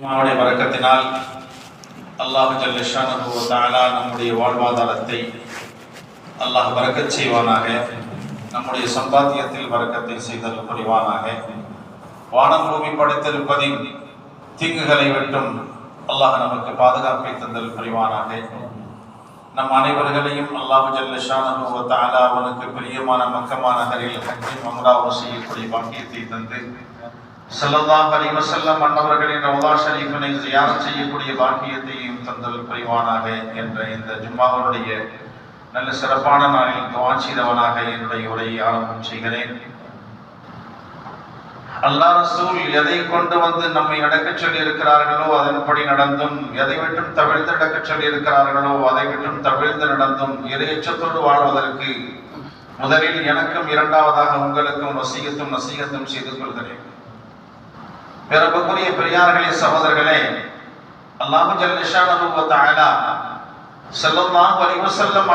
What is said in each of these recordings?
அம்மாவுடைய வழக்கத்தினால் அல்லாஹு ஜல்லஷானு தாலா நம்முடைய வாழ்வாதாரத்தை அல்லாஹ் வரக்கச் செய்வானாக நம்முடைய சம்பாத்தியத்தில் வரக்கத்தை செய்தல் புரிவானாக வானம் பூமி படைத்திருப்பதின் தீங்குகளை விட்டும் அல்லாஹ் நமக்கு பாதுகாப்பை தந்தல் புரிவானாக நம் அனைவர்களையும் அல்லாஹு ஜல்லஷானு தாலா அவனுக்கு பிரியமான மக்கமான நகரில் ஹஜ்ஜி மம்ராவும் செய்யக்கூடிய பாக்கியத்தை தந்து ஸல்லல்லாஹு அலைஹி வஸல்லம் அன்னவர்களின் ரவுலா ஷரீஃபினை யார் செய்யக்கூடிய பாக்கியத்தையும் தந்தல் புரிவானாக என்ற இந்த ஜும்மாவனுடைய நல்ல சிறப்பான நாளில் துவா செய்தவனாக என்னுடைய உரையை ஆரம்பம் செய்கிறேன். அல்லா ரசூல் எதை கொண்டு வந்து நம்மை நடக்கச் சொல்லி இருக்கிறார்களோ அதன்படி நடந்தும் எதை விட்டும் தவிழ்த்து நடக்கச் சொல்லி இருக்கிறார்களோ அதை விட்டும் தவிழ்ந்து நடந்தும் இரையச்சத்தோடு வாழ்வதற்கு முதலில் எனக்கும் இரண்டாவதாக உங்களுக்கும் வசீகத்தும் நசீகத்தும் செய்து கொள்கிறேன். பிறப்புக்குரிய பெரியார்களே சகோதரர்களே அல்லாஹு ஜல்லிஷானு தஆலா ஸல்லல்லாஹு அலைஹி வஸல்லம்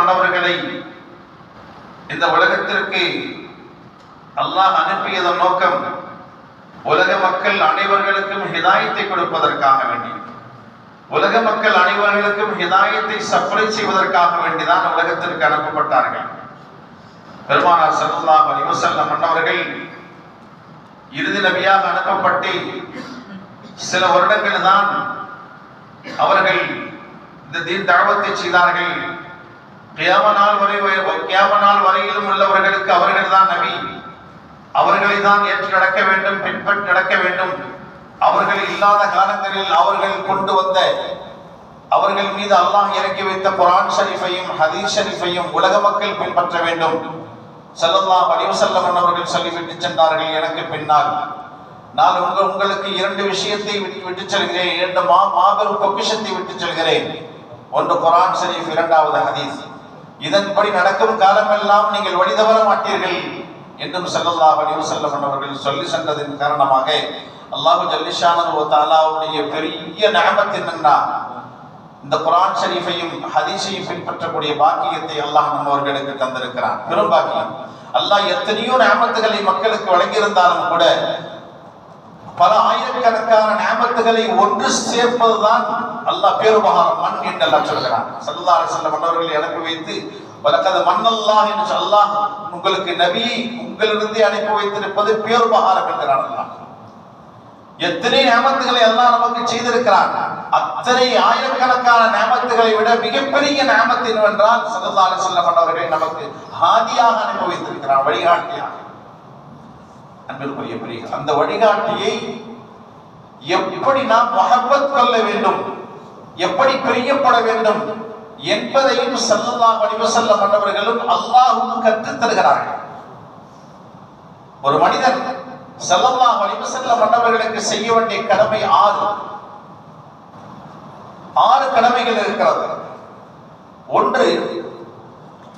இந்த உலகத்திற்கு அல்லாஹ் அனுப்பியதன் நோக்கம் உலக மக்கள் அனைவர்களுக்கும் ஹிதாயத்தை கொடுப்பதற்காக வேண்டி உலக மக்கள் அனைவர்களுக்கும் ஹிதாயத்தை சப்ளை செய்வதற்காக வேண்டிதான் உலகத்திற்கு அனுப்பப்பட்டார்கள். பெருமானார் ஸல்லல்லாஹு அலிவசல்லம் மன்னவர்கள் இறுதி நபியாக அனுப்பப்பட்டு சில வருடங்கள் தான் அவர்கள் இந்த தீன் தகவத்தை செய்தார்கள். கியாம நாள் வரை கியாம நாள் வரையிலும் உள்ளவர்களுக்கு அவர்கள் தான் நபி. அவர்களை தான் ஏற்று நடக்க வேண்டும் பின்பற்றி நடக்க வேண்டும். அவர்கள் இல்லாத காலங்களில் அவர்கள் கொண்டு வந்த அவர்கள் மீது அல்லாஹ் இறக்கி வைத்த குரான் ஷரீஃபையும் ஹதீஸ் ஷரீஃபையும் உலக மக்கள் பின்பற்ற வேண்டும். ஸல்லல்லாஹு அலைஹி வஸல்லம் அவர்கள் சொல்லிவிட்டு சென்றார்கள் எனக்கு பின்னால். நான் உங்கள் உங்களுக்கு இரண்டு விஷயத்தை விட்டு விட்டு செல்கிறேன். இரண்டு மா மாபெரும் பொக்கிஷத்தை விட்டு செல்கிறேன். ஒன்று குரான் ஷரீஃப் இரண்டாவது ஹதீஸ். இதன்படி நடக்கும் காலமெல்லாம் நீங்கள் வழிதவர மாட்டீர்கள் என்றும் செல்லல்லா அலைஹி செல்ல அவர்கள் சொல்லி சென்றதின் காரணமாக அல்லாஹு ஜல்லிஷானு தாலாவுடைய பெரிய நகமத்தின் இந்த குரான் ஷரீஃபையும் ஹதீஸையும் பின்பற்றக்கூடிய பாக்கியத்தை அல்லாஹ் நம்மவர்களுக்கு தந்திருக்கிறான். பெரும் பாக்கியம். அல்லாஹ் எத்தனையோ நியமத்துகளை மக்களுக்கு வழங்கியிருந்தாலும் கூட பல ஆயிரக்கணக்கான நியமத்துகளை ஒன்று சேர்ப்பதுதான் அல்லாஹ் பேருபகாரம் மண் என்று அல்லாஹ் சொல்கிறான். சல்லா அலைஹி வஸல்லம் எனக்கு வைத்து வலக்கது மன்னல்லாஹ் என்று அல்லாஹ் உங்களுக்கு நபியை உங்களிலிருந்தே அனுப்பி வைத்திருப்பது பேருபகாரம் என்கிறான் அல்லாஹ். எத்தனை நேமத்துகளை எல்லாம் நமக்கு செய்திருக்கிறான்? அத்தனை ஆயிரக்கணக்கான நேமத்துகளை விட மிகப்பெரிய நேமத்து என்னவென்றால் சல்லல்லாஹு அலைஹி அவர்களை நமக்கு ஹாதியாக அனுபவித்திருக்கிறான் வழிகாட்டியாக. அன்பிற்குரிய பெரிய அந்த வழிகாட்டியை எப்படி நாம் மகப்பத் கொள்ள வேண்டும்? எப்படி பிரியப்பட வேண்டும்? என்பதையும் சல்லல்லாஹு அலைஹி வஸல்லம் அவர்களும் அல்லாஹும் கற்றுத் தருகிறார்கள் ஒரு மனிதன் ஸல்லல்லாஹு வலிமசல்ல மன்னவர்களுக்கு செய்ய வேண்டிய கடமை ஆறு. ஆறு கடமைகள் இருக்கிறது. ஒன்று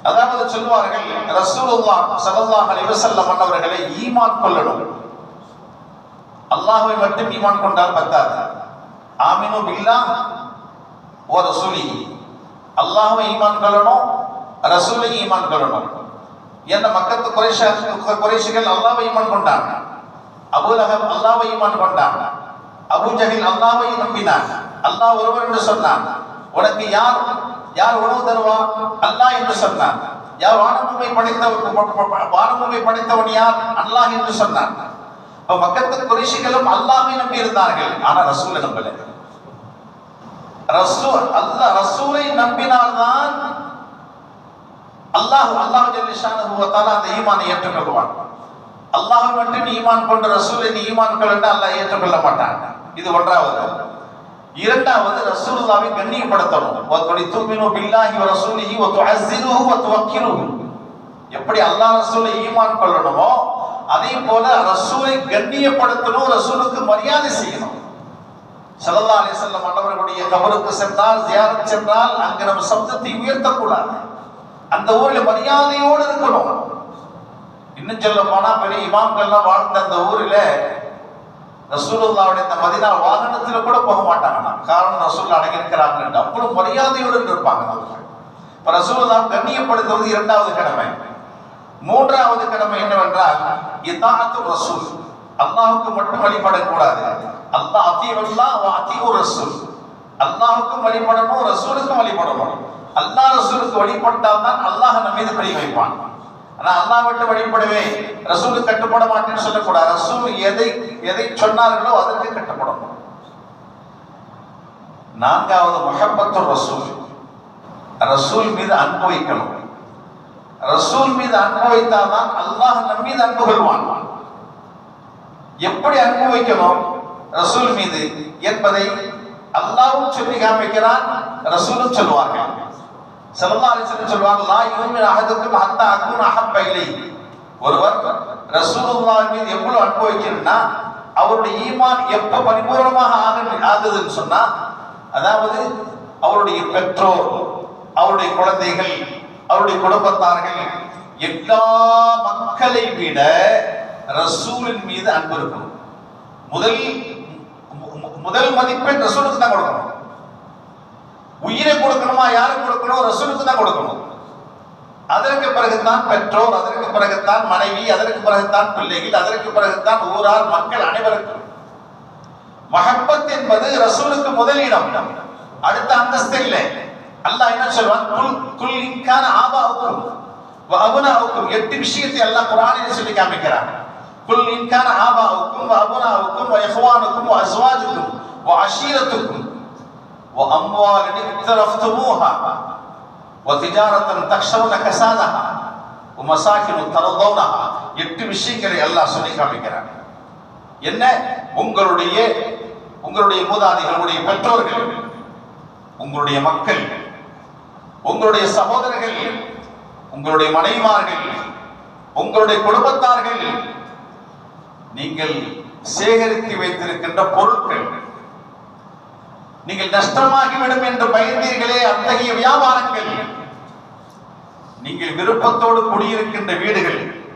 அதாவது சொல்வார்கள் ரசூலுல்லா ஸல்லல்லாஹு அலைஹி மன்னவர்களை ஈமான் கொள்ளணும். அல்லாஹை மட்டும் ஈமான் கொண்டால் பத்தாது. ஆமினு பில்லாஹ் ஓ ரசூலி அல்லாஹை ஈமான் கொள்ளணும் ரசூலை ஈமான் கொள்ளணும். என்ன மக்கத்து குறைஷ குறைஷிகள் அல்லாஹை ஈமான் கொண்டாங்க. அபுலகம் அல்லாஹ்வை ஈமான் கொண்டான். அபூ ஜஹில் நம்பினான். அல்லாஹ் ஒருவர் என்று சொன்னான். உனக்கு யார் யார் உணவு தருவா? அல்லாஹ் என்று சொன்னான். யார் வானபூமி படைத்தவன் வானபூமி படைத்தவன் யார்? அல்லாஹ் என்று சொன்னான். இப்ப மக்கத்து குறைஷிகளும் அல்லாஹை நம்பி இருந்தார்கள். ஆனா ரசூலை நம்பல. ரசூல் அல்லாஹ் ரசூலை நம்பினால்தான் அல்லாஹ் அல்லாஹ் ஜல்லிஷானு அந்த ஈமானை ஏற்றுக்கொள்வான். அல்லாஹ் மட்டும் ஈமான் கொண்ட ரசூலை நீ ஈமான் கொள்ளண்டா அல்லாஹ் ஏற்றுக்கொள்ள மாட்டான். இது ஒன்றாவது. இரண்டாவது ரசூலுல்லாவை கண்ணியப்படுத்தணும். வத்தடி தூமினு பில்லாஹி ரசூலிஹி வ எப்படி அல்லாஹ் ரசூலை ஈமான் கொள்ளணுமோ அதே போல ரசூலை கண்ணியப்படுத்தணும் ரசூலுக்கு மரியாதை செய்யணும். ஸல்லல்லாஹு அலைஹி வஸல்லம் அன்னவர்களுடைய கபருக்கு சென்றால் ஜியாரத் சென்றால் அங்கு நம்ம சப்தத்தை உயர்த்தக்கூடாது. அந்த ஊரில் மரியாதையோடு இருக்கணும். இன்னும் சொல்ல போனா பெரிய இமாம்கள்லாம் வாழ்ந்த அந்த ஊரில் ரசூலுல்லாவுடைய இந்த மதினா வாகனத்துல கூட போக மாட்டாங்கண்ணா. காரணம் ரசூல் அடங்கியிருக்கிறாங்க அவ்வளவு மரியாதையுடன் இருப்பாங்க இப்ப ரசூலுல்லா கண்ணியப்படுத்துவது இரண்டாவது கடமை. மூன்றாவது கடமை என்னவென்றால் இதாத்து ரசூல். அல்லாஹ்வுக்கு மட்டும் வழிபடக்கூடாது. அல்லாஹ் அத்தியவல்லா அத்தீவு ரசூல். அல்லாஹுக்கும் வழிபடணும் ரசூலுக்கும் வழிபடணும். அல்லாஹ் ரசூலுக்கு வழிபட்டால் தான் அல்லாஹ் நம்ம மீது பிரிய வைப்பான். ஆனா அல்லாஹ் விட்டு வழிபடவே ரசூலுக்கு கட்டுப்பட மாட்டேன்னு சொல்லக்கூடாது. ரசூல் எதை எதை சொன்னார்களோ அதற்கு கட்டுப்படணும் நான்காவது முகப்பத்து ரசூல். ரசூல் மீது அன்பு வைக்கணும். ரசூல் மீது அன்பு வைத்தால்தான் அல்லாஹ் நம் மீது அன்பு கொள்வான். எப்படி அன்பு வைக்கணும்? ரசூல் மீது என்பதை அல்லாவும் சொல்லி காமிக்கிறான் ரசூலும் சொல்லுவார்கள். ஸல்லல்லாஹு அலைஹி வஸல்லம் சொல்வாங்க லா யூமின் அஹதுக்கும் ஹத்தா அகுன அஹப்ப இலை ஒருவர் ரசூலுல்லாஹ் மீது எவ்வளவு அன்பு வைக்கணும்னா அவருடைய ஈமான் எப்ப பரிபூர்ணமாக ஆகு ஆகுதுன்னு சொன்னா அதாவது அவருடைய பெற்றோர் அவருடைய குழந்தைகள் அவருடைய குடும்பத்தார்கள் எல்லா மக்களை விட ரசூலின் மீது அன்பு இருக்கணும். முதல் மு- முதல் மதிப்பெண் ரசூலுக்கு தான் கொடுக்கணும். உயிரை கொடுக்கணுமா யாருக்கு கொடுக்கணும்? ரசூலுக்கு தான் கொடுக்கணும். அதற்கு பிறகுதான் பெற்றோர் அதற்கு பிறகுதான் மனைவி அதற்கு பிறகுதான் பிள்ளைகள் அதற்கு பிறகுதான் ஊரார் மக்கள் அனைவருக்கும். மஹப்பத் என்பது ரசூலுக்கு முதலிடம். அடுத்த அந்தஸ்து இல்லை. அல்லாஹ் என்ன சொல்வான்? குல் குல் இன்கான ஆபாவுக்கும் வ எட்டு விஷயத்தை அல்லாஹ் குர்ஆனில் சொல்லி காமிக்கிறான். குல் இன்கான ஆபாவுக்கும் வ அபுனாவுக்கும் வ இஹ்வானுக்கும் வ اقترفتموها வ تخشون كسادها ومساكن ترضونها. தக்ஷவுன எட்டு விஷயங்களை எல்லாம் சொல்லி காமிக்கிறாங்க என்ன? உங்களுடைய உங்களுடைய மூதாதைகளுடைய பெற்றோர்கள் உங்களுடைய மக்கள் உங்களுடைய சகோதரர்கள் உங்களுடைய மனைவிமார்கள் உங்களுடைய குடும்பத்தார்கள் நீங்கள் சேகரித்து வைத்திருக்கின்ற பொருட்கள் நீங்கள் நஷ்டமாகிவிடும் என்று பயந்தீர்களே அத்தகைய வியாபாரங்கள். நீங்கள் விருப்பத்தோடு குடியிருக்கின்ற வீடுகள்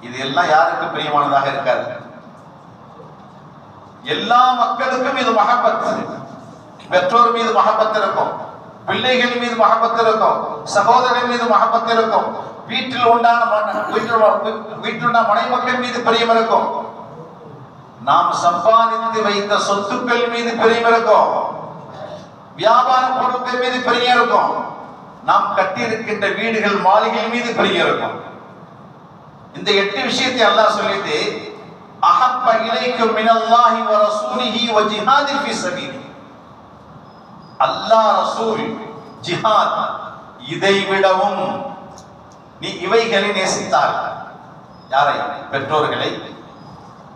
இது எல்லாம் யாருக்கு பிரியமானதாக இருக்காது. எல்லா மக்களுக்கும் இது மகப்பத்து. பெற்றோர் மீது மகப்பத்து இருக்கும். பிள்ளைகள் மீது மகப்பத்து இருக்கும். சகோதரன் மீது மகப்பத்து இருக்கும். வீட்டில் உண்டான மன- வீட்டில் வீட்டில் உண்டான மனைமக்கள் மீது பிரியம் இருக்கும். நாம் சம்பாதித்து வைத்த சொத்துக்கள் மீது பிரியம் இருக்கும். வியாபார பொருட்கள் மீது பிரியம் இருக்கும். நாம் கட்டியிருக்கின்ற வீடுகள் மாளிகை மீது பிரியம் இருக்கும். இந்த எட்டு விஷயத்தை அல்லாஹ் சொல்லிட்டு அஹப்ப இலைக்கும் மினல்லாஹி வ ரசூலிஹி வ ஜிஹாதி ஃபீ சபீலி. அல்லாஹ் ரசூல் ஜிஹாத் இதை விடவும் நீ இவைகளை நேசித்தால் யாரை? பெற்றோர்களை.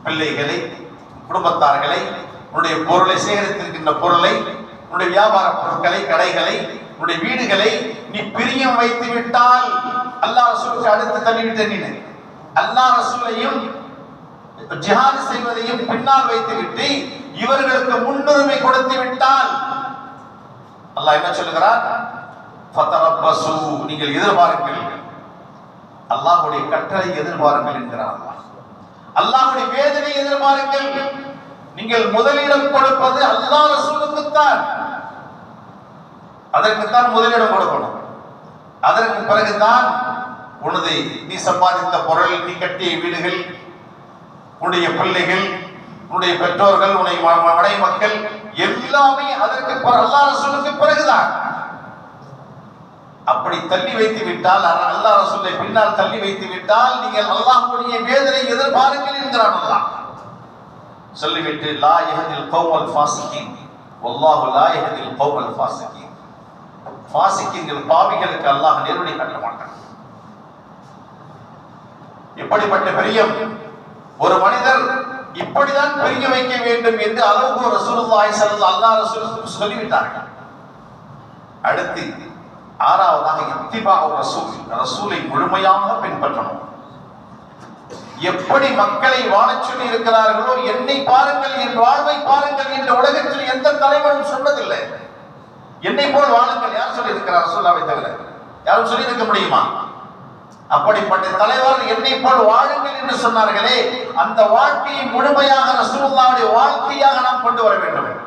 பிள்ளைகளை குடும்பத்தார்களை உன்னுடைய பொருளை சேகரித்திருக்கின்ற பொருளை உன்னுடைய வியாபார பொருட்களை கடைகளை உன்னுடைய வீடுகளை நீ பிரியம் வைத்து விட்டால் அல்லாஹ் ரசூலுக்கு அடுத்து தள்ளிவிட்டேன் நீ அல்லா ரசூலையும் ஜிஹாது செய்வதையும் பின்னால் வைத்து விட்டு இவர்களுக்கு முன்னுரிமை கொடுத்து விட்டால் அல்லாஹ் என்ன சொல்லுகிறார் நீங்கள் எதிர்பாருங்கள். அல்லாஹுடைய கட்டளை எதிர்பாருங்கள் என்கிறார் அல்லாஹுடைய வேதனை எதிர்பாருங்கள். நீங்கள் முதலிடம் கொடுப்பது அல்லாஹ் ரசூலுக்குத்தான். அதற்குத்தான் முதலிடம் கொடுக்கணும். அதற்கு பிறகுதான் உனது நீ சம்பாதித்த பொருள் நீ கட்டிய வீடுகள் உன்னுடைய பிள்ளைகள் உன்னுடைய பெற்றோர்கள் உன்னுடைய மனை மக்கள் எல்லாமே அதற்கு பிற- அல்லாஹ் ரசூலுக்கு பிறகுதான். அப்படி தள்ளி வைத்து விட்டால் அல்லாஹ் ரசூலை பின்னால் தள்ளி வைத்து விட்டால் நீங்கள் அல்லாஹ்வுடைய வேதனை எதிர்பாருங்கள் என்கிறான் அல்லாஹ். சொல்லிவிட்டு லா யஹதில் கௌமல் ஃபாசிகின். வல்லாஹு லா யஹதில் கௌமல் ஃபாசிகின். ஃபாசிக்கின்கள் பாவிகளுக்கு அல்லாஹ் நேரடி கட்ட மாட்டான். இப்படிப்பட்ட பெரியம்? ஒரு மனிதர் இப்படிதான் பிரிய வைக்க வேண்டும் என்று அளவுக்கு ரசூலுல்லாஹி ஸல்லல்லாஹு அல்லாஹ் ரசூல் சொல்லிவிட்டார்கள். அடுத்து ஆறாவதாக இத்திபாக ரசூல். ரசூலை முழுமையாக பின்பற்றணும். எப்படி மக்களை வாழச் சொல்லி இருக்கிறார்களோ என்னை பாருங்கள் என் வாழ்வை பாருங்கள் என்ற உலகத்தில் எந்த தலைவனும் சொன்னதில்லை. என்னை போல் வாழுங்கள் யார் சொல்லி இருக்கிறார் ரசூல்லாவை தவிர? யாரும் சொல்லி இருக்க முடியுமா? அப்படிப்பட்ட தலைவர் என்னை போல் வாழுங்கள் என்று சொன்னார்களே அந்த வாழ்க்கையை முழுமையாக ரசூல்லாவுடைய வாழ்க்கையாக நாம் கொண்டு வர வேண்டும்.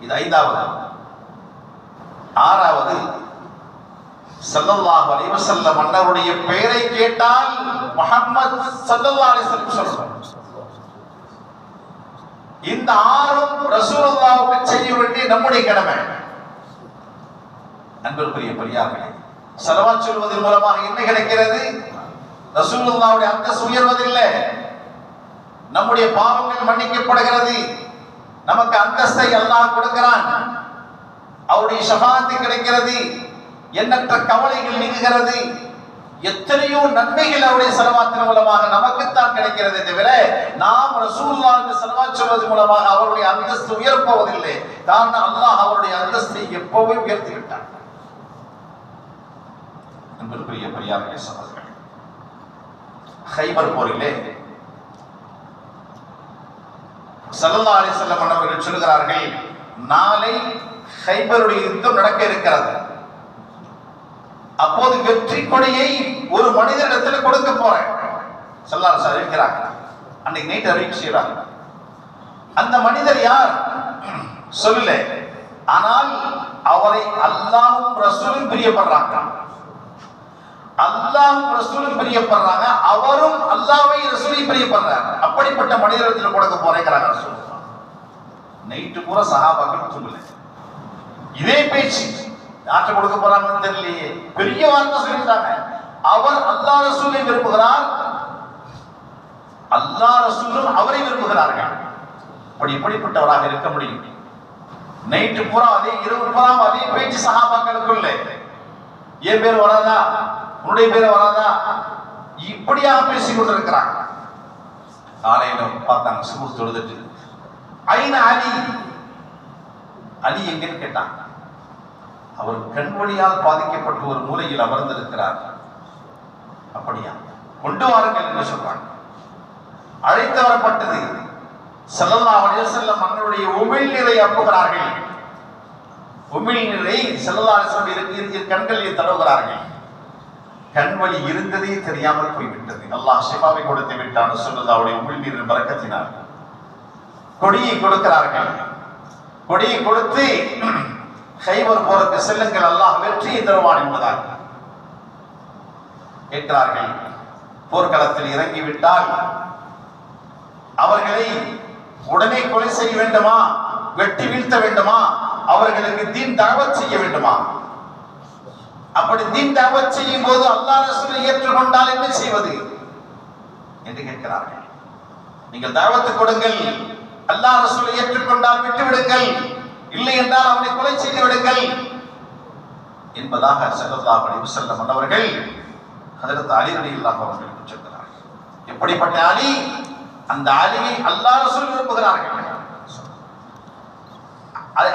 இது ஐந்தாவது. ஆறாவது சல்லல்லாஹு அலைஹி வஸல்லம் அன்னருடைய பெயரை கேட்டால் முஹம்மத் ஸல்லல்லாஹு அலைஹி வஸல்லம் சொல்றோம் இந்த ஆறும் ரசூலுல்லாவுக்கு செய்ய வேண்டிய நம்முடைய கடமை. அன்பிற்குரிய பெரியார்களே செலவாத் சொல்வதன் மூலமாக என்ன கிடைக்கிறது? ரசூலுல்லாவுடைய அந்தஸ்து உயர்வதில்லை. நம்முடைய பாவங்கள் மன்னிக்கப்படுகிறது. நமக்கு அந்தஸ்தை அல்லாஹ் கொடுக்கிறான். அவருடைய ஷபாத்து கிடைக்கிறது. எண்ணற்ற கவலைகள் நீங்குகிறது. எத்தனையோ நன்மைகள் அவருடைய செலவாத்தின் மூலமாக நமக்குத்தான் கிடைக்கிறது தவிர நாம் ரசூல்லாவுக்கு செலவா சொல்வது மூலமாக அவருடைய அந்தஸ்து உயரப்போவதில்லை. தான் அல்லாஹ் அவருடைய அந்தஸ்தை எப்பவே உயர்த்தி விட்டான் அன்பிற்குரிய பெரியாருடைய சகோதரர்கள் ஹைபர் போரிலே சல்லல்லா அலிசல்லம் அவர்கள் சொல்கிறார்கள் நாளை ஹைபருடைய யுத்தம் நடக்க இருக்கிறது. அப்போது வெற்றி கொடியை ஒரு மனிதனிடத்தில் கொடுக்க போறேன். சல்லார் சார் இருக்கிறாங்க. அன்னைக்கு நைட் அறிவிப்பு செய்யறாங்க அந்த மனிதர் யார்? சொல்லல. ஆனால் அவரை அல்லாவும் ரசூலும் பிரியப்படுறாங்க. அல்லாவும் ரசூலும் பிரியப்படுறாங்க. அவரும் அல்லாவை ரசூலையும் பிரியப்படுறாங்க அப்படிப்பட்ட மனிதரத்தில் கொடுக்க போறேங்கிறாங்க ரசூல். நைட்டு பூரா சகாபாக்கள் தூங்கல இதே பேச்சு. யார்கிட்ட கொடுக்க போறாங்கன்னு தெரியலையே. பெரிய வார்த்தை சொல்லியிருக்காங்க. அவர் அல்லா ரசூலை விரும்புகிறார். அல்லா ரசூலும் அவரை விரும்புகிறார்கள். அப்படி எப்படிப்பட்டவராக இருக்க முடியும். நைட்டு பூரா அதே இரவு பூரா அதே பேச்சு சகாபாக்களுக்குள்ள. என் பேர் வராதா? உன்னுடைய பேர் வராதா? இப்படியாக பேசிக் கொண்டிருக்கிறாங்க. காலையில பார்த்தாங்க சுமூர் தொழுதுட்டு. ஐநா அலி? அலி எங்கன்னு கேட்டாங்க. அவர் கண்மொழியால் பாதிக்கப்பட்டு ஒரு மூலையில் அமர்ந்திருக்கிறார். அப்படியா? கொண்டு வாருங்கள் என்று சொல்றாங்க. அழைத்து வரப்பட்டது ஸல்லல்லாஹு அலைஹி செல்ல மன்னருடைய உமிழ் நீரை அப்புகிறார்கள் உமிழ் நீரை ஸல்லல்லாஹு அலைஹி கண்களில் தடவுகிறார்கள். கண்வழி இருந்ததே தெரியாமல் போய்விட்டது. அல்லாஹ் சிவாவை கொடுத்து விட்டான் சொல்லுது அவருடைய உமிழ் பறக்கத்தினார் கொடியை கொடுக்கிறார்கள். கொடியை கொடுத்து கைவர் போருக்கு செல்லுங்கள் அல்லாஹ் வெற்றியை தருவான் என்பதாக கேட்கிறார்கள் போர்க்களத்தில் இறங்கிவிட்டால் அவர்களை உடனே கொலை செய்ய வேண்டுமா? வெட்டி வீழ்த்த வேண்டுமா? அவர்களுக்கு தீன் தகவல் செய்ய வேண்டுமா? அப்படி தீன் தகவல் செய்யும் போது அல்லா ரசூலை ஏற்றுக்கொண்டால் என்ன செய்வது? என்று கேட்கிறார்கள். நீங்கள் தகவத்து கொடுங்கள். அல்லா ரசூலை ஏற்றுக்கொண்டால் விட்டுவிடுங்கள். இல்லை என்றால் அவனை கொலை செய்து விடுங்கள். என்பதாக செல்லல்லா அலைஹி வஸல்லம் மன்னவர்கள் அதற்கு அலி ரலியல்லாஹு அவர்களுக்கு சொல்கிறார் எப்படிப்பட்ட அலி? அந்த அலியை அல்லாஹ் ரசூல் விரும்புகிறார்கள்.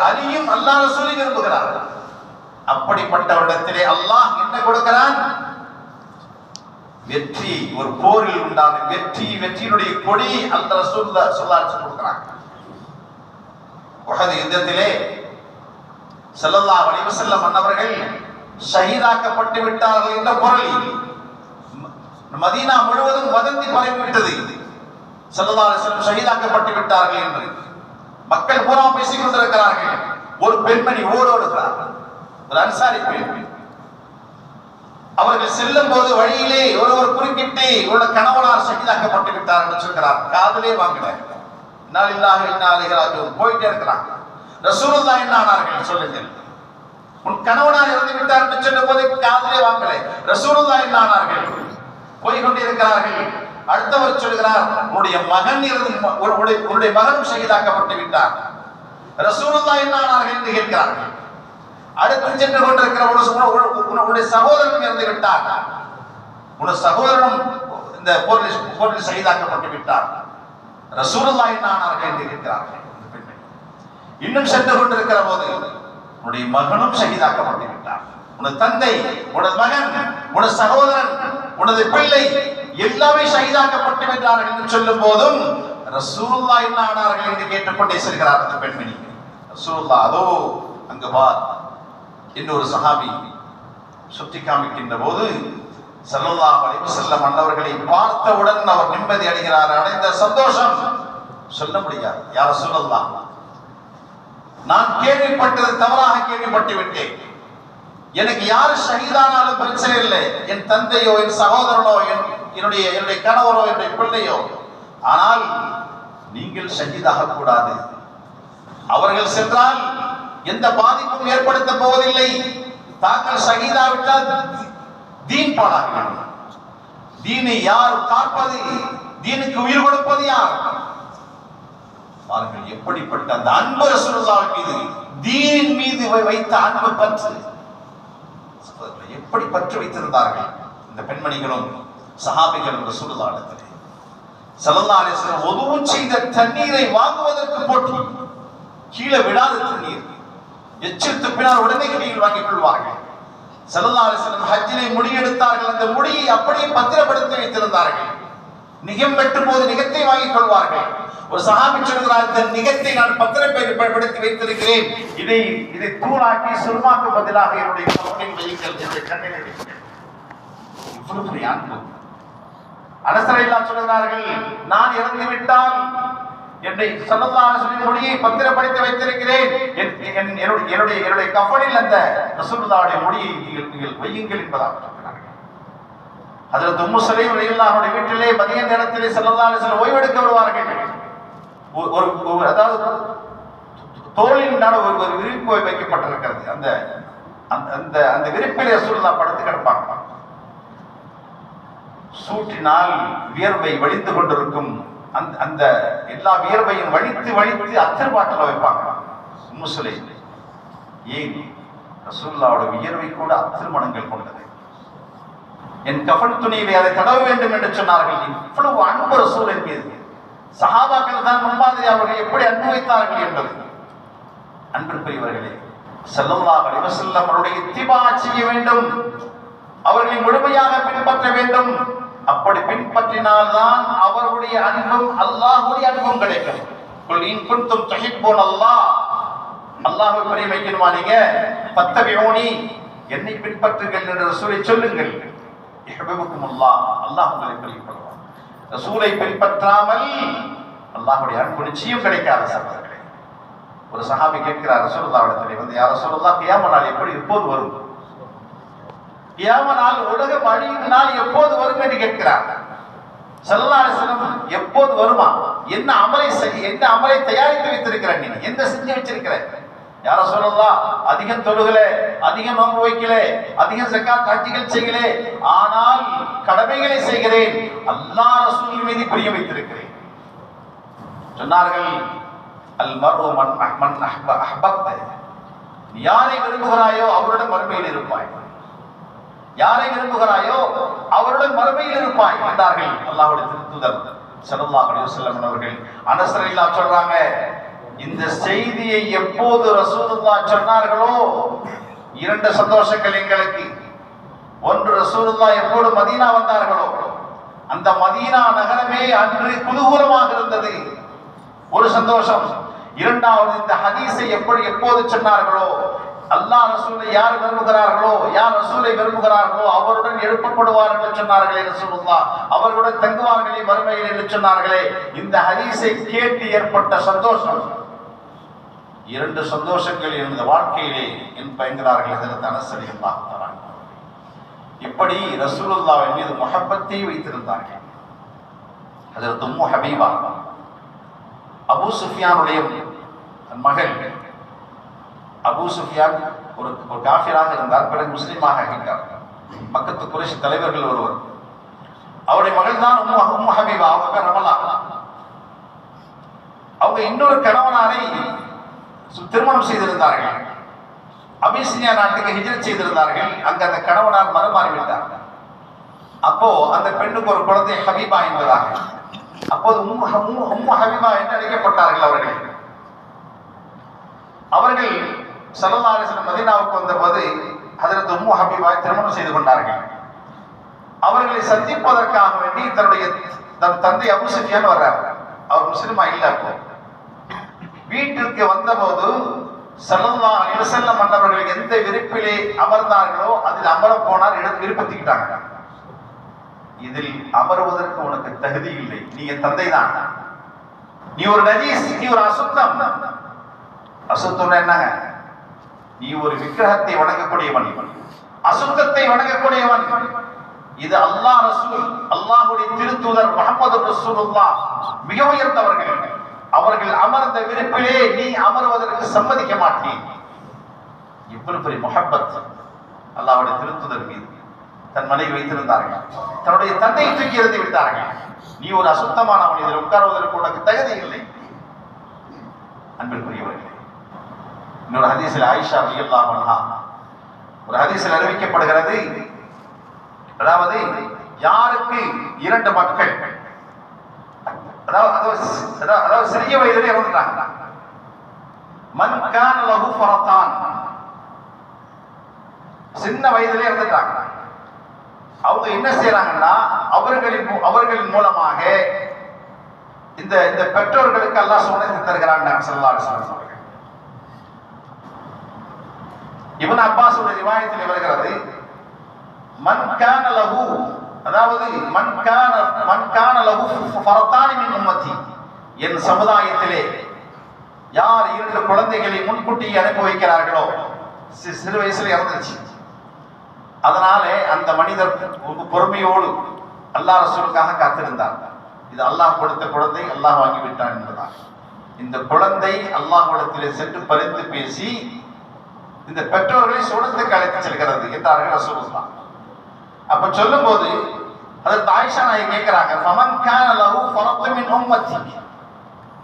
அலியும் அல்லாத ரசூலை விரும்புகிறார்கள். அப்படிப்பட்டவரிடத்திலே அல்லாஹ் என்ன கொடுக்கிறான்? வெற்றி ஒரு போரில் உண்டான வெற்றி வெற்றியினுடைய கொடி அந்த ரசூல் சொல்லாச்சு கொடுக்கிறாங்க உகது யுத்தத்திலே செல்லல்லா அலைஹி மன்னவர்கள் அன்னவர்கள் ஷஹீதாக்கப்பட்டு விட்டார்கள் என்ற குரல் மதீனா முழுவதும் வதந்தி பரவிவிட்டது. ஸல்லல்லாஹு அலைஹி வஸல்லம் ஷஹீதாக்கப்பட்டு விட்டார்கள் என்று. மக்கள் பூரா பேசிக் கொண்டிருக்கிறார்கள். ஒரு பெண்மணி ஓடோடுகிறார் ஒரு அன்சாரி பெண்மணி. அவர்கள் செல்லும் போது வழியிலே ஒருவர் குறுக்கிட்டு உள்ள கணவனார் சகிதாக்கப்பட்டு விட்டார் என்று சொல்கிறார். காதலே வாங்கினார். வாங்கல நாளில்லாக இன்னாலிகளாக போயிட்டே இருக்கிறாங்க. ரசூலுல்லா என்ன ஆனார்கள் சொல்லுங்கள். உன் கணவனார் இறந்து விட்டார் என்று சொன்ன போது காதலே வாங்கலை. ரசூலுல்லா என்ன ஆனார்கள்? போய் கொண்டிருக்கிறார்கள் அடுத்தவர் சொல்கிறார் உன்னுடைய மகன் இருந்து உன்னுடைய உன்னுடைய மகனும் சகிதாக்கப்பட்டு விட்டார் ரசூலுல்லா என்ன ஆனார்கள் என்று கேட்கிறார்கள். அடுத்து சென்று கொண்டிருக்கிற ஒரு உன்னுடைய சகோதரன் இறந்து விட்டார் உன்னுடைய சகோதரனும் இந்த போரில் போரில் சகிதாக்கப்பட்டு விட்டார் ரசூலுல்லா என்ன ஆனார்கள் என்று கேட்கிறார்கள் இந்த இன்னும் சென்று கொண்டிருக்கிற போது உன்னுடைய மகனும் ஷகிதாக்கப்பட்டு விட்டார் உனது தந்தை உனது மகன் உனது சகோதரன் உனது பிள்ளை எல்லாமே ஷகிதாக்கப்பட்டு விட்டார்கள் என்று சொல்லும் போதும் ரசூலுல்லா என்ன ஆனார்கள் என்று கேட்டுக்கொண்டே செல்கிறார் அந்த பெண்மணி. ரசூலுல்லா அதோ அங்கு பார். இன்னொரு சஹாபி சுட்டி காமிக்கின்ற போது ஸல்லல்லாஹு அலைஹி செல்ல மன்னவர்களை பார்த்தவுடன் அவர் நிம்மதி அடைகிறார். அடைந்த சந்தோஷம் சொல்ல முடியாது. யார் சொல்லலாம் நான் கேள்விப்பட்டது தவறாக கேள்விப்பட்டு விட்டேன். எனக்கு யாரு ஷஹீதானாலும் பிரச்சனை இல்லை. என் தந்தையோ என் சகோதரனோ என் என்னுடைய என்னுடைய கணவரோ என்னுடைய பிள்ளையோ. ஆனால் நீங்கள் ஷஹீதாக கூடாது. அவர்கள் சென்றால் எந்த பாதிப்பும் ஏற்படுத்த போவதில்லை. தாங்கள் ஷஹீதாவிட்டால் தீன் போனார்கள் தீனை யார் காப்பது? தீனுக்கு உயிர் கொடுப்பது யார்? பாருங்கள் எப்படிப்பட்ட அந்த அன்பு ரசூலுல்லாஹ் மீது தீனின் மீது வைத்த அன்பு பற்று. எப்படி பற்று வைத்திருந்தார்கள்? இந்த பெண்மணிகளும் சஹாபிகளும் ரசூலுல்லாஹிடத்திலே ஸல்லல்லாஹு அலைஹி வஸல்லம் செய்த தண்ணீரை வாங்குவதற்கு போட்டி. கீழே விடாத தண்ணீர். எச்சில் துப்பினால் உடனே கீழ் வாங்கிக் கொள்வார்கள். ஸல்லல்லாஹு அலைஹி ஹஜ்ஜிலே முடியெடுத்தார்கள். அந்த முடியை அப்படியே பத்திரப்படுத்தி வைத்திருந்தார்கள். நிகம் வெட்டும் போது நிகத்தை வாங்கிக் கொள்வார்கள். ஒரு சஹாபி சொல்கிறார் தன் நிகத்தை நான் பத்திரப்படுத்தி வைத்திருக்கிறேன். இதை இதை தூளாக்கி சுருமாக்கு பதிலாக என்னுடைய கவனில் வையுங்கள் என்னுடைய கண்ணில் வையுங்கள் இவ்வளவு சொல்கிறார்கள் நான் இறந்து விட்டால் என்னை சல்லல்லாஹு அலைஹி வஸல்லம் மொழியை பத்திரப்படுத்தி வைத்திருக்கிறேன். என்- என்- என்னுடைய என்னுடைய கஃபனில் அந்த ரசூலுல்லாஹுடைய மொழியை நீங்கள் நீங்கள் வையுங்கள் என்பதாக சொல்கிறார்கள் அதில் உம்மு சலீம் ரலியல்லாஹுடைய வீட்டிலே மதிய நேரத்திலே ஸல்லல்லாஹு அலைஹி ஓய்வெடுக்க வருவார்கள். ஒரு- ஒரு அதாவது தோளின் நடு ஒரு ஒரு விரிப்பு வைக்கப்பட்டிருக்கிறது. அந்த அந்த- அந்த அந்த விரிப்பிலே ரசூலுல்லாஹ் படுத்து கிடப்பாங்க. சூட்டினால் வியர்வை வழிந்து கொண்டிருக்கும் அந்த அந்த எல்லா வியர்வையும் வழித்து வழித்து அத்தர்பாட்டில் வைப்பாங்க. முஸ்லை ஏன்? ரசூல்லாவோட வியர்வை கூட அத்திருமணங்கள் கொண்டது. என் கஃன் துணியிலே அதை தடவ வேண்டும் என்று சொன்னார்கள். இவ்வளவு அன்பு ரசூலின் மீது. சகாபாக்கள் தான் முன்மாதிரி அவர்கள் எப்படி அன்பு வைத்தார்கள் என்பது. அன்பிற்குரியவர்களே ஸல்லல்லாஹு அலைஹி அவருடைய இத்திபா செய்ய வேண்டும். அவர்களை முழுமையாக பின்பற்ற வேண்டும். அப்படி பின்பற்றினால்தான் அவருடைய அன்பும் அல்லாஹ்வுடைய அன்பும் கிடைக்கும். குல் இன் குன்தும் துஹிப்பூன் அல்லாஹ். அல்லாஹ்வை பற்றி வைக்கணுமா நீங்க? பத்தபியூனி என்னை பின்பற்றுங்கள் என்று ரசூலை சொல்லுங்கள். யஹ்பபுக்கும் அல்லாஹ் அல்லாஹ் உங்களை பிரியப்படுவான். ரசூலை பின்பற்றாமல் அல்லாஹுடைய அன்பு நிச்சயம் கிடைக்காத சகோதரர்களே. ஒரு சஹாபி கேட்கிறார் ரசூலுல்லாஹ்விடத்திலே வந்து யார் ரசூலுல்லாஹ் கியாம நாள் எப்படி இப்போது வரும்? கியாம நாள் உலக அழியும் நாள் எப்போது வரும் என்று கேட்கிறார். செல்லாசனம் எப்போது வருமா? என்ன அமலை செய் என்ன அமலை தயாரித்து வைத்திருக்கிற நீ? என்ன செஞ்சு வச்சிருக்கிற யார சொல்லலாம் அதிகம் தொழுகல அதிகம் நோன்பு வைக்கல அதிகம் செக்கா காட்சிகள் செய்யல. ஆனால் கடமைகளை செய்கிறேன். அல்லா ரசூல் மீது புரிய வைத்திருக்கிறேன். சொன்னார்கள் அல் மர்உ மன் மன் அஹ்ப அஹ்பப்த யாரை விரும்புகிறாயோ அவருடன் மறுமையில் இருப்பாய். யாரை விரும்புகிறாயோ அவருடன் மறுமையில் இருப்பாய் என்றார்கள் அல்லாஹுடைய திருத்துதர் ஸல்லல்லாஹு அலைஹி அவர்கள். அனசரில்லா சொல்றாங்க இந்த செய்தியை எப்போது ரசூலுல்லா சொன்னார்களோ இரண்டு சந்தோஷங்கள் எங்களுக்கு. ஒன்று ரசூலுல்லா எப்போது மதீனா வந்தார்களோ அந்த மதீனா நகரமே அன்று குதூகூலமாக இருந்தது. ஒரு சந்தோஷம். இரண்டாவது இந்த ஹதீஸை எப்படி எப்போது சொன்னார்களோ அல்லாஹ் ரசூலை யார் விரும்புகிறார்களோ யார் ரசூலை விரும்புகிறார்களோ அவருடன் எழுப்பப்படுவார் என்று சொன்னார்களே ரசூலுல்லாஹ். அவர்களுடன் தங்குவார்களே மறுமையில் என்று சொன்னார்களே. இந்த ஹதீஸை கேட்டு ஏற்பட்ட சந்தோஷம். இரண்டு சந்தோஷங்கள் எனது வாழ்க்கையிலே என் பயங்கிறார்கள் அதற்கு அனசரி பார்த்தார்கள். இப்படி ரசூலுல்லாவின் மீது முஹப்பத்தை வைத்திருந்தார்கள். அதற்கு தும்மு ஹபீபா அபு சுஃபியானுடைய மகள் அபூ சுஃபியான் ஒரு ஒரு காஃபியராக இருந்தார் பிறகு முஸ்லீமாக ஆகிட்டார். பக்கத்து குறைஷி தலைவர்கள் ஒருவர். அவருடைய மகள் தான் உம்மு உம்மு ஹபீபா அவங்க பேர் ரமலா அவங்க இன்னொரு கணவனாரை சு- திருமணம் செய்திருந்தார்கள். அபிசினியா நாட்டுக்கு ஹிஜர் செய்திருந்தார்கள். அங்க அந்த கணவனார் மறுமாறிவிட்டார். அப்போ அந்த பெண்ணுக்கு ஒரு குழந்தை ஹபீபா என்பதாக. அப்போது உம்மு ஹ- உம்மு ஹபீபா என்று அழைக்கப்பட்டார்கள் அவர்கள். அவர்கள் ஸல்லல்லாஹு மதினாவுக்கு வந்தபோது அதற்கு உம்மு ஹபீபாய் திருமணம் செய்து கொண்டார்கள். அவர்களை சந்திப்பதற்காக வேண்டி தன்னுடைய தன் தந்தை அபு சுஃபியான் வர்றார். அவர் முஸ்லிமா இல்ல அப்போ. வீட்டிற்கு வந்தபோது ஸல்லல்லாஹு அலைஹி வஸல்லம் மன்னவர்கள் எந்த விருப்பிலே அமர்ந்தார்களோ அதில் அமர போனார் இடம் விருப்பத்திக்கிட்டாங்க. இதில் அமருவதற்கு உனக்கு தகுதி இல்லை. நீ என் தந்தை தான் நீ ஒரு நஜீஸ் நீ ஒரு அசுத்தம். அசுத்தம் என்னங்க? நீ ஒரு விக்கிரகத்தை வணங்கக்கூடியவன். அசுத்தத்தை வணங்கக்கூடியவன். இது அல்லாஹ் ரசூல் அல்லாஹுடைய திருத்துதர் முகமது ரசூலுல்லா மிக உயர்ந்தவர்கள். அவர்கள் அமர்ந்த விருப்பிலே நீ அமர்வதற்கு சம்மதிக்க மாட்டேன். இவ்வளவு பெரிய முகப்பத் அல்லாஹ்வுடைய திருத்துதர் மீது தன் மனைவி வைத்திருந்தார்கள். தன்னுடைய தந்தையை தூக்கி எறிந்து விட்டார்கள். நீ ஒரு அசுத்தமான இதில் உட்காருவதற்கு உனக்கு தகுதி இல்லை. அன்பிற்குரிய இன்னொரு ஹதீஸில் ஆயிஷா ரலியல்லாஹு அன்ஹா. ஒரு ஹதீஸில் அறிவிக்கப்படுகிறது அதாவது யாருக்கு இரண்டு மக்கள்? அதாவது அதாவது அதாவது- சிறிய வயதிலே இறந்துட்டாங்க. மன் கான் லஹு ஃபரதான் சின்ன வயதிலே இறந்துட்டாங்க. அவங்க என்ன செய்யறாங்கன்னா அவர்களின் மூ- அவர்களின் மூலமாக இந்த இந்த பெற்றோர்களுக்கு எல்லாம் சுமணத்தை தருகிறாங்க சொல்லலாம் சொல்லுங்க இவன் அவர்கள் இப்னு அப்பாஸுடைய ரிவாயத்தில் வருகிறது மன் லகு அதாவது மன் மண்கான லகு கான ஃபரத்தானி மின் உம்மத்தி என் சமுதாயத்திலே யார் இரண்டு குழந்தைகளை முன்கூட்டி அனுப்பி வைக்கிறார்களோ சிறு வயசுல இறந்துருச்சு. அதனாலே அந்த மனிதர் பொறுமையோடு அல்லாஹ் ரசூலுக்காக காத்திருந்தார். இது அல்லாஹ் கொடுத்த குழந்தை அல்லாஹ் வாங்கி விட்டான் என்பதாக இந்த குழந்தை அல்லாஹ் இடத்திலே சென்று பறித்து பேசி இந்த பெற்றோர்களை சுவனத்துக்கு அழைத்து செல்கிறது என்றார்கள் ரசூலுல்லா அப்ப சொல்லும்போது அது தாய்ஷா நாய் கேட்கிறாங்க ஃபமன் கான லஹு ஃபரத்து மின் உம்மத்தி.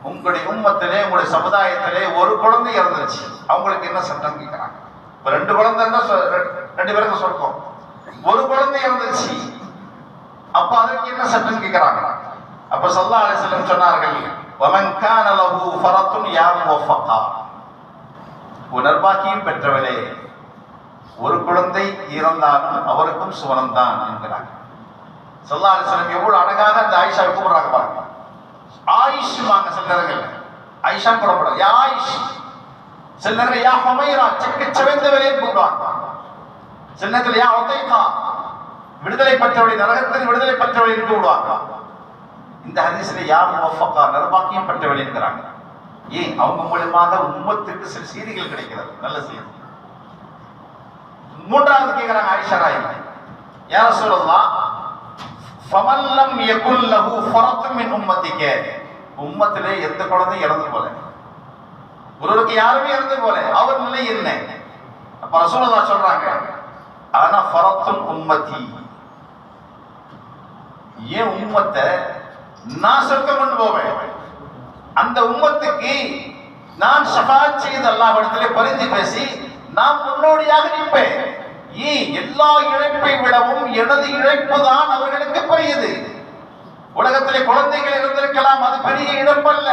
உங்களுடைய உம்மத்திலே உங்களுடைய சமுதாயத்திலே ஒரு குழந்தை இறந்துருச்சு. அவங்களுக்கு என்ன சட்டம் கேட்கிறாங்க? இப்ப ரெண்டு குழந்தை சொ- ரெண்டு பேருக்கு சொர்க்கம். ஒரு குழந்தை இறந்துருச்சு. அப்ப அதற்கு என்ன சட்டம் கேட்கிறாங்க? அப்ப சல்லா அலிஸ்லம் சொன்னார்கள் வமன் கான லஹு ஃபரத்துன் யாம் முவஃபகா உணர்வாக்கியும் பெற்றவளே. ஒரு குழந்தை இறந்தாலும் அவருக்கும் சுவனம்தான் என்கிறாங்க சல்லா அலிஸ்லம் எவ்வளவு அழகாக அந்த ஆயிஷா கூப்பிடுறாங்க பாருங்க. ஆயிஷ் வாங்க சில நேரங்கள் ஆயிஷா கூடப்படும் யா ஆயிஷ். சில நேரங்கள் யா ஹுமைரா செக்க செவந்தவரே கூப்பிடுவாங்க. சில நேரத்தில் யா ஒத்தைக்கா விடுதலை பெற்றவளை நரகத்தில் விடுதலை பெற்றவளை என்று கூப்பிடுவாங்க. இந்த ஹரிசில யார் முவஃபகா நர்பாக்கியம் பெற்றவளை என்கிறாங்க. ஏன்? அவங்க மூலியமாக உம்மத்திற்கு சில செய்திகள் கிடைக்கிறது. நல்ல செய்தி. மூன்றாவது கேட்கிறாங்க ஆயிஷா ராய். யார சொல்லலாம் ஃபமல்லம் யகுல் லஹு ஃபரத்து மின் உம்மத்திக்கே உம்மத்திலே எந்த குழந்தையும் இறந்து போல ஒருவருக்கு யாருமே இறந்து போல அவர் நிலை என்ன? அப்ப ரசூலுல்லாஹ் சொல்றாங்க ஆனா ஃபரத்தும் உம்மத்தி. ஏன் உம்மத்தை நான் சொர்க்கம் கொண்டு போவேன்? அந்த உம்மத்துக்கு நான் ஷஃபாத் செய்து அல்லாஹ்விடத்திலே பரிந்து பேசி நான் முன்னோடியாக நிற்பேன். ஏன் எல்லா இழைப்பை விடவும் எனது இழைப்பு தான் அவர்களுக்கு பெரியது. உலகத்திலே குழந்தைகள் இருந்திருக்கலாம் அது பெரிய இழப்பல்ல.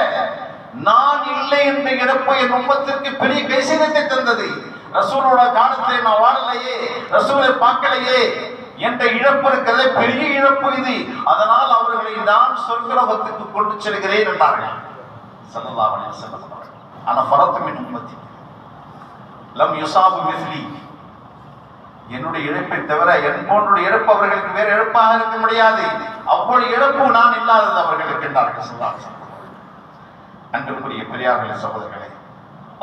நான் இல்லை என்ற இழப்பு என் உம்மத்திற்கு பெரிய பேசினத்தை தந்தது. ரசூலோட காலத்திலே நான் வாழலையே ரசூலை பார்க்கலையே என்ற இழப்பு இருக்கிறதே பெரிய இழப்பு இது. அதனால் அவர்களை நான் சொர்க்கலோகத்துக்கு கொண்டு செல்கிறேன் என்றார்கள். ஸல்லல்லாஹு அலைஹி வஸல்லம் ஆனால் ஆனா ஃபரத்து லம் யுசாபு மிஸ்லி. என்னுடைய இழப்பை தவிர என் போன்ற இழப்பு அவர்களுக்கு வேறு இழப்பாக இருக்க முடியாது. அவ்வளவு இழப்பு நான் இல்லாதது அவர்களுக்கு என்றார்கள் ஸல்லல்லாஹு அன்புக்குரிய வஸல்லம். பெரியார்களே சகோதரர்களே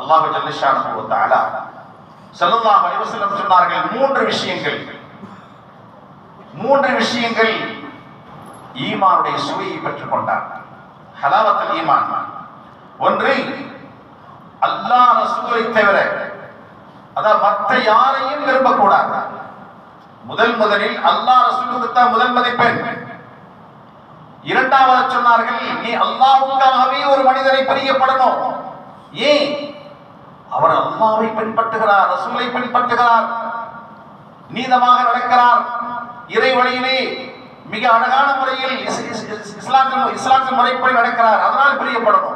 அல்லாஹு ஜல்லிஷான் வ தஆலா ஸல்லல்லாஹு சொன்னார்கள் மூன்று விஷயங்கள். மூன்று விஷயங்கள் ஈமானுடைய சுவையை பெற்றுக் கொண்டார். ஹலாவத்தல் ஈமான். ஒன்று அல்லாஹ் ரசூலை தவிர அதான் மற்ற யாரையும் விரும்பக்கூடாது. முதல் முதலில் அல்லாஹ் ரசூலுக்கு தான் முதல் மதிப்பெண். இரண்டாவது சொன்னார்கள் நீ அல்லாவுக்காகவே ஒரு மனிதரை பிரியப்படணும். ஏன்? அவர் அல்லாவை பின்பற்றுகிறார் ரசூலை பின்பற்றுகிறார் நீதமாக நடக்கிறார். இறை வழியிலே மிக அழகான முறையில் இஸ்- இஸ்- இஸ்லாத்தின் இஸ்லாத்தின் முறைப்படி நடக்கிறார் அதனால் பிரியப்படணும்.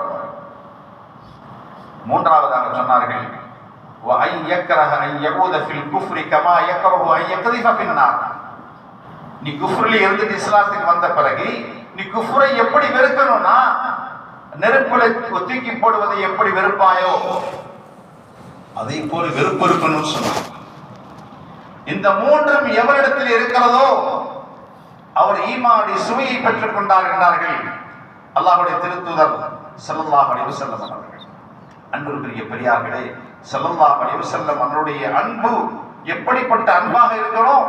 மூன்றாவதாக சொன்னார்கள் நீ குஃப்ரில் இருந்துட்டு இஸ்லாத்துக்கு வந்த பிறகு நீ குஃப்ரை எப்படி வெறுக்கணும்னா நெருப்புல தூக்கி போடுவதை எப்படி வெறுப்பாயோ அதை போல வெறுப்பு இருக்கணும்னு இந்த மூன்றும் எவரிடத்தில் இருக்கிறதோ அவர் ஈமாடி சுவையை பெற்றுக் கொண்டார் என்றார்கள். அல்லாஹுடைய திருத்துதர் செல்லல்லாஹ் அலைவு அன்புக்குரிய பெரியார்களே செல்லல்லா அலைஹி வஸல்லம் அவருடைய அன்பு எப்படிப்பட்ட அன்பாக இருக்கணும்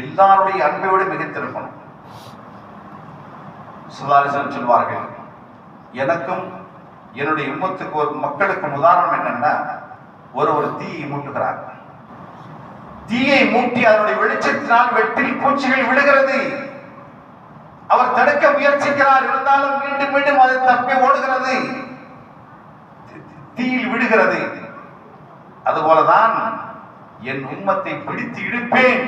எல்லாருடைய அன்பை விட மிகுத்திருக்கணும் சுதாரிசன் சொல்வார்கள் எனக்கும் என்னுடைய உம்மத்துக்கு ஒரு மக்களுக்கும் உதாரணம் என்னன்னா ஒரு ஒரு தீயை மூட்டுகிறார். தீயை மூட்டி அதனுடைய வெளிச்சத்தினால் வெட்டில் பூச்சிகள் விடுகிறது அவர் தடுக்க முயற்சிக்கிறார் இருந்தாலும் மீண்டும் மீண்டும் அது தப்பி ஓடுகிறது. தீயில் விடுகிறது அதுபோலதான் என் உம்மத்தை பிடித்து இடுப்பேன்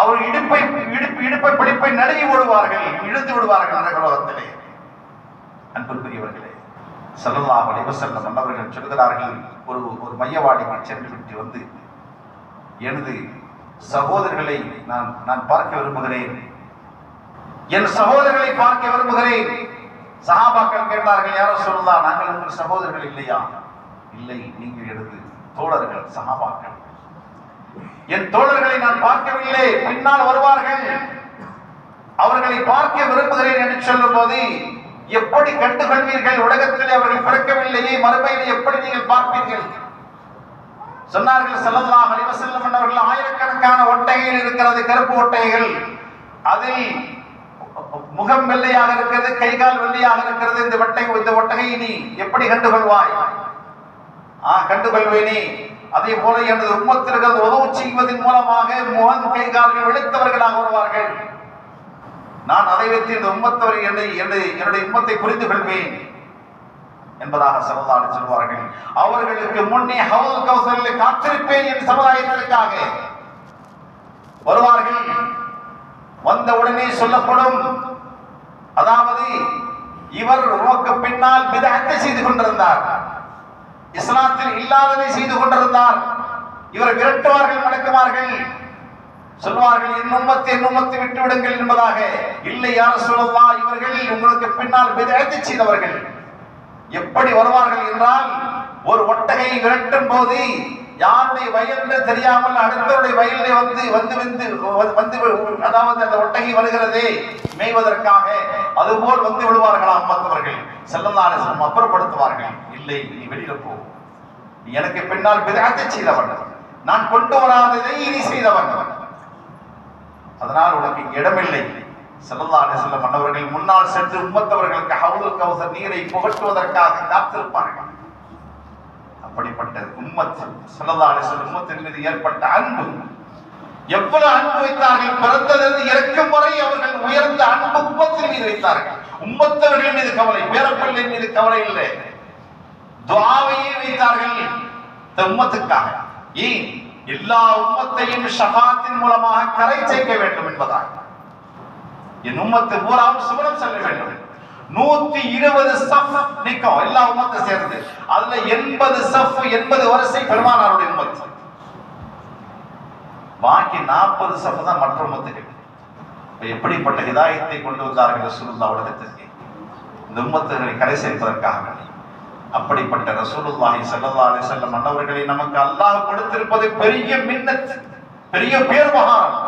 அவர் இடுப்பை இடுப்பு இடுப்பை பிடிப்பை நடுங்கி ஓடுவார்கள் இழுத்து விடுவார்கள் நரகலோகத்திலே அன்புக்குரியவர்களே செல்லலாம் அலைஹி வஸல்லம் அன்னவர்கள் சொல்கிறார்கள் ஒரு ஒரு மையவாடிக்கு சென்று விட்டு வந்து எனது சகோதரர்களை நான் நான் பார்க்க விரும்புகிறேன். என் சகோதரர்களை பார்க்க விரும்புகிறேன். சஹாபாக்கள் கேட்டார்கள் யாரோ சொல்லலாம் நாங்கள் உங்கள் சகோதரர்கள் இல்லையா? இல்லை நீங்கள் எடுத்து தோழர்கள் சஹாபாக்கள். என் தோழர்களை நான் பார்க்கவில்லை பின்னால் வருவார்கள். அவர்களை பார்க்க விரும்புகிறேன் என்று சொல்லும் போது எப்படி கண்டுகொள்வீர்கள்? உலகத்தில் அவர்கள் பிறக்கவில்லையே மறுமையிலே எப்படி நீங்கள் பார்ப்பீர்கள்? சொன்னார்கள் செல்லலாம் அலிவசல்லம் அவர்கள் ஆயிரக்கணக்கான ஒட்டகைகள் இருக்கிறது கருப்பு ஒட்டகைகள். அதில் முகம் வெள்ளையாக இருக்கிறது கை கால் வெள்ளையாக இருக்கிறது இந்த வட்டை இந்த ஒட்டகையை நீ எப்படி கண்டுகொள்வாய்? ஆ கண்டுகொள்வேனே அதே போல எனது உம்மத்திற்கு உதவு செய்வதன் மூலமாக முகம் கை கால்கள் வெளுத்தவர்களாக வருவார்கள். நான் அதை வைத்து இந்த உம்மத்தவர் என்னை என்னை என்னுடைய உம்மத்தை புரிந்து கொள்வேன் என்பதாக சமுதாய சொல்வார்கள் அவர்களுக்கு முன்னே ஹவுல் கௌசலில் காத்திருப்பேன் என் சமுதாயத்திற்காக. வருவார்கள். வந்த உடனே சொல்லப்படும். அதாவது இவர் உமக்கு பின்னால் பிதத்தை செய்து கொண்டிருந்தார். இஸ்லாத்தில் இல்லாததை செய்து கொண்டிருந்தார். இவரை விரட்டுவார்கள் மடக்குவார்கள். சொல்வார்கள் என் உம்மத்தை என் உம்மத்தை விட்டு விடுங்கள் என்பதாக. இல்லை யார் சொல்லலாம் இவர்கள் உங்களுக்கு பின்னால் விதைத்து செய்தவர்கள். எப்படி வருவார்கள் என்றால் ஒரு ஒட்டகையை விரட்டும் போது யாருடைய வயல் தெரியாமல் அடுத்தவருடைய வயலில் வந்து வந்து வந்து வந்து அதாவது அந்த ஒட்டகை வருகிறதே மேய்வதற்காக அதுபோல் வந்து விடுவார்களாம் மற்றவர்கள்? செல்லந்தாலும் அப்புறப்படுத்துவார்கள். இல்லை நீ வெளியில போ. எனக்கு பின்னால் விதாத்தை செய்தவன் நான் கொண்டு வராததை நீ செய்தவன் அதனால் உனக்கு இடமில்லை. செல்லல்லாலே செல்ல மன்னவர்கள் முன்னால் சென்று உம்மத்தவர்களுக்கு ஹவுல் கவுசர் நீரை புகட்டுவதற்காக காத்திருப்பார்கள். அப்படிப்பட்ட உம்மத்தில் செல்லல்லாலே செல்ல உம்மத்தின் மீது ஏற்பட்ட அன்பு. எவ்வளவு அன்பு வைத்தார்கள்? பிறந்ததிலிருந்து இறக்கும் வரை அவர்கள் உயர்ந்த அன்பு உம்மத்தின் மீது வைத்தார்கள். உம்மத்தவர்கள் மீது கவலை பேரப்பிள்ளை மீது கவலை இல்லை. துவாவையே வைத்தார்கள். இந்த உம்மத்துக்காக. ஏன்? எல்லா உம்மத்தையும் ஷபாத்தின் மூலமாக கரை சேர்க்க வேண்டும் என்பதாக என் உம்மத்து பூராவும் சுவனம் செல்ல வேண்டும். நூத்தி இருபது சஃப் நிக்கும். எல்லா உம்மத்தை சேர்ந்து. அதுல எண்பது சஃப் எண்பது வரிசை பெருமானாருடைய உமத்து பாக்கி நாற்பது சஃப் தான் மற்ற உமத்துக்கு எப்படிப்பட்ட இதாயத்தை கொண்டு வந்தார்கள் ரசூலுல்லா உலகத்திற்கு? இந்த உம்மத்துகளை கரை சேர்ப்பதற்காக வேண்டி. அப்படிப்பட்ட ரசூலுல்லாஹி சல்லா அலி செல்லம் அன்னவர்களை நமக்கு அல்லாஹ் கொடுத்திருப்பது பெரிய மின்னத்து பெரிய பேருபகாரம்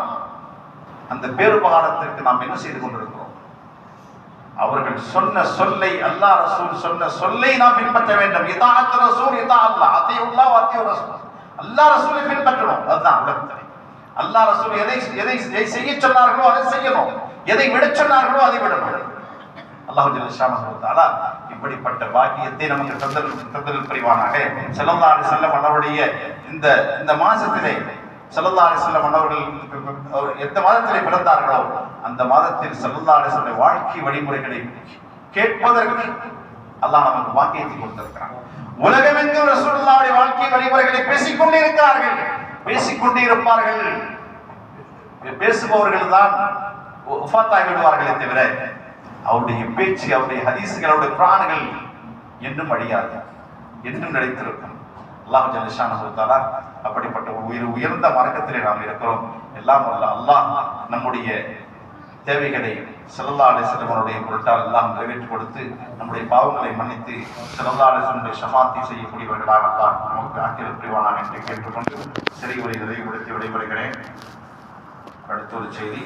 அந்த பேருபகாரத்திற்கு நாம் என்ன செய்து கொண்டிருக்கிறோம்? அவர்கள் சொன்ன சொல்லை அல்லா ரசூல் சொன்ன சொல்லை நாம் பின்பற்ற வேண்டும். இதானத்து ரசூல் இதா அல்லா அத்தியுல்லாஹ் அத்தியு ரசூல். அல்லா ரசூலை பின்பற்றணும் அதுதான் உலகத்திலே. அல்லா ரசூல் எதை எதை செய்ய சொன்னார்களோ அதை செய்யணும். எதை விடச் சொன்னார்களோ அதை விடணும். அல்லாஹு ஜல்லஷானஹு தஆலா இப்படிப்பட்ட பாக்கியத்தை நமக்கு தந்தல் தந்தல் புரிவானாக. ஸல்லல்லாஹு அலைஹி வஸல்லம் அவருடைய இந்த இந்த மாசத்திலே ஸல்லல்லாஹு அலைஹி வஸல்லம் அவர் எந்த மாதத்திலே பிறந்தார்களோ அந்த மாதத்தில் ஸல்லல்லாஹு அலைஹி வாழ்க்கை வழிமுறைகளை கேட்பதற்கு அல்லாஹ் நமக்கு வாக்கியத்தை கொடுத்திருக்கிறான். உலகமெங்கும் ரசூலுல்லாஹ்வுடைய வாழ்க்கை வழிமுறைகளை பேசிக்கொண்டே இருக்கிறார்கள். பேசிக்கொண்டே இருப்பார்கள். பேசுபவர்கள் தான் உஃபாத்தாகி விடுவார்களே தவிர அவருடைய பேச்சு அவருடைய ஹதீசுகள் அவருடைய பிராணங்கள் என்றும் அழியாது என்றும் நிலைத்திருக்கும். அல்லாஹ் ஜலிஷானு அப்படிப்பட்ட உயிர் உயர்ந்த மார்க்கத்திலே நாம் இருக்கிறோம். எல்லாம் அல்ல அல்லாஹ் நம்முடைய தேவைகளை செல்லல்லா சிறுவனுடைய பொருட்டால் எல்லாம் நிறைவேற்றி கொடுத்து நம்முடைய பாவங்களை மன்னித்து செல்லல்லா சிறனுடைய ஷமாத்தி செய்யக்கூடியவர்களாக அல்லாஹ் நமக்கு ஆக்கிர புரிவானாக என்று கேட்டுக்கொண்டு சிறை உரை நிறைவுபடுத்தி விடைபெறுகிறேன். அடுத்த ஒரு செய்தி.